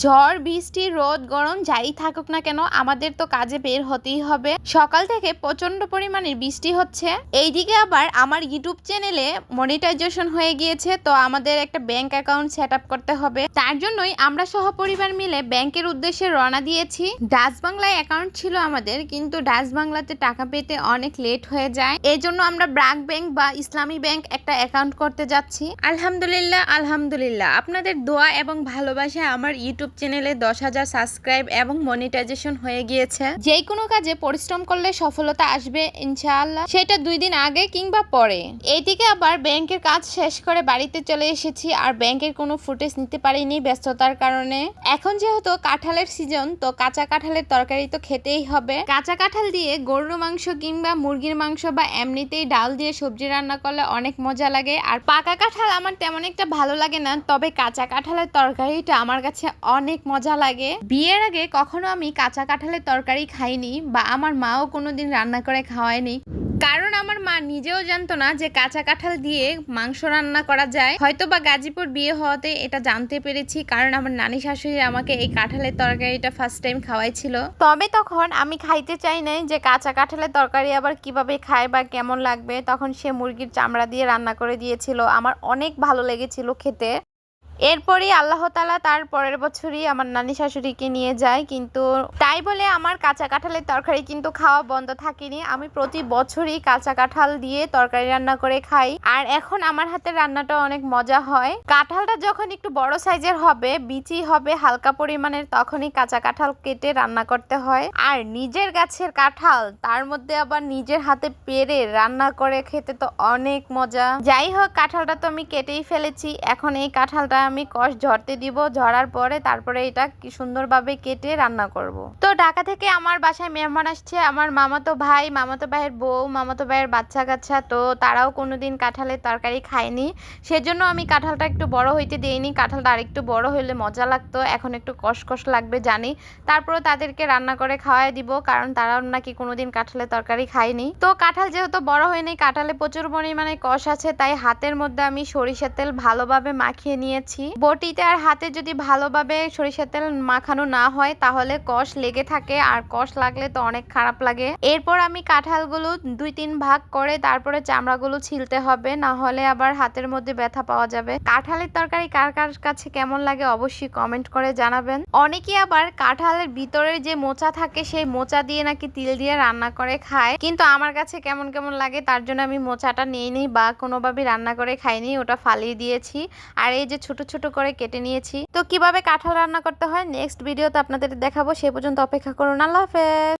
ঝড়, বৃষ্টি, রোদ, গরম যাই থাকুক না কেন, আমাদের তো কাজে বের হতেই হবে। সকাল থেকে প্রচণ্ড পরিমাণে বৃষ্টি হচ্ছে। এইদিকে আবার আমার ইউটিউব চ্যানেলে মনিটাইজেশন হয়ে গিয়েছে, তো আমাদের একটা ব্যাংক অ্যাকাউন্ট সেট করতে হবে। তার জন্যই আমরা সহপরিবার মিলে ব্যাংকের উদ্দেশ্যে রওনা দিয়েছি। ডাচ বাংলায় অ্যাকাউন্ট ছিল আমাদের, কিন্তু ডাচ বাংলাতে টাকা পেতে অনেক লেট হয়ে যায়। এই জন্য আমরা ব্রাক ব্যাংক বা ইসলামী ব্যাংক একটা অ্যাকাউন্ট করতে যাচ্ছি। আলহামদুলিল্লাহ আলহামদুলিল্লাহ। আপনাদের দোয়া এবং ভালোবাসা আমার ইউটিউব চ্যানেলে দশ হাজার সাবস্ক্রাইব এবং মনিটাইজেশন হয়ে গিয়েছে। যে কোনো কাজে পরিশ্রম করলে সফলতা আসবে, ইনশাআল্লাহ। সেটা দুই দিন আগে কিংবা পরে। এইদিকে আবার ব্যাংকের কাজ শেষ করে বাড়িতে চলে এসেছি আর ব্যাংকের কোনো ফুটেজ নিতে পারিনি ব্যস্ততার কারণে। এখন যেহেতু কাঁঠালের সিজন তো কাঁচা কাঁঠালের তরকারি তো খেতেই হবে। কাঁচা কাঁঠাল দিয়ে গরুর মাংস কিংবা মুরগির মাংস বা এমনিতেই ডাল দিয়ে সবজি রান্না করলে অনেক মজা লাগে। আর পাকা কাঁঠাল আমার তেমন একটা ভালো লাগে না, তবে কাঁচা কাঁঠালের তরকারিটা আমার কাছে অনেক মজা লাগে। বিয়ের আগে কখনো আমি কাঁচা কাঁঠালের তরকারি খাইনি বা আমার মাও কোনোদিন রান্না করে খাওয়ায়নি। কারণ আমার মা নিজেও জানতো না যে কাঁচা কাঁঠাল দিয়ে মাংস রান্না করা যায়। হয়তো বা গাজীপুর বিয়ে হওয়াতে এটা জানতে পেরেছি, কারণ আমার নানি শাশুড়ি আমাকে এই কাঁঠালের তরকারিটা ফার্স্ট টাইম খাওয়াইছিল। তবে তখন আমি খাইতে চাই নাই যে কাঁচা কাঁঠালের তরকারি আবার কীভাবে খায় বা কেমন লাগবে। তখন সে মুরগির চামড়া দিয়ে রান্না করে দিয়েছিল। আমার অনেক ভালো লেগেছিল খেতে। এরপরই আল্লাহ তালা তার পরের বছরই আমার নানি শাশুড়িকে নিয়ে যায়, কিন্তু তাই বলে আমার কাঁচা কাঁঠালের তরকারি কিন্তু খাওয়া বন্ধ থাকেনি। আমি প্রতি বছরই কাঁচা কাঁঠাল দিয়ে তরকারি রান্না করে খাই। আর এখন আমার হাতের রান্নাটা অনেক মজা হয়। কাঁঠালটা যখন একটু বড় সাইজের হবে, বিচি হবে, হালকা পরিমাণের, তখনই কাঁচা কাঁঠাল কেটে রান্না করতে হয়। আর নিজের গাছের কাঁঠাল, তার মধ্যে আবার নিজের হাতে পেরে রান্না করে খেতে তো অনেক মজা। যাই হোক, কাঁঠালটা তো আমি কেটেই ফেলেছি। এখন এই কাঁঠালটা আমি কষ ঝরতে দিব ঝরার পরে তারপরে এটা কি সুন্দরভাবে কেটে রান্না করব। তো ঢাকা থেকে আমার বাসায় মেহমান আসছে, আমার মামাতো ভাই, মামাতো ভাইয়ের বউ, মামাতো ভাইয়ের বাচ্চা কাচ্চা, তো তারাও কোনোদিন কাঁঠালের তরকারি খায়নি। সেজন্য আমি কাঁঠালটা একটু বড় হইতে দিইনি, কাঁঠালটা আরেকটু বড় হইলে মজা লাগতো, এখন একটু কষকষ লাগবে জানি। তারপরে তাদেরকে রান্না করে খাওয়াই দিব, কারণ তারাও নাকি কোনোদিন কাঁঠালের তরকারি খায়নি। তো কাঁঠাল যেহেতু বড় হয়নি, কাঁঠালে প্রচুর পরিমাণে কষ আছে, তাই হাতের মধ্যে আমি সরিষার তেল ভালোভাবে মাখিয়ে নিয়েছি। বটিতে আর হাতে যদি ভালোভাবে সরিষার তেল মাখানো না হয়, তাহলে কষ লেগে থাকে আর কষ লাগলে তো অনেক খারাপ লাগে। এরপর আমি কাঁঠালগুলো দুই তিন ভাগ করে তারপরে চামড়াগুলো ছিলতে হবে, না হলে আবার হাতের মধ্যে ব্যথা পাওয়া যাবে। কাঁঠালের তরকারি কার কার কাছে কেমন লাগে অবশ্যই কমেন্ট করে জানাবেন। অনেকে আবার কাঁঠালের ভিতরের যে মোচা থাকে, সেই মোচা দিয়ে নাকি তিল দিয়ে রান্না করে খায়। কিন্তু আমার কাছে কেমন কেমন লাগে, তার জন্য আমি মোচাটা নিয়ে নিই বা কোনোভাবে রান্না করে খাইনি, ওটা ফালিয়ে দিয়েছি। আর এই যে ছোট ছোট ছোট করে কেটে নিয়েছি। তো কীভাবে কাঁঠাল রান্না করতে হয় নেক্সট ভিডিওতে আপনাদের দেখাবো। সে পর্যন্ত অপেক্ষা করুন। আল্লাহ হাফেজ।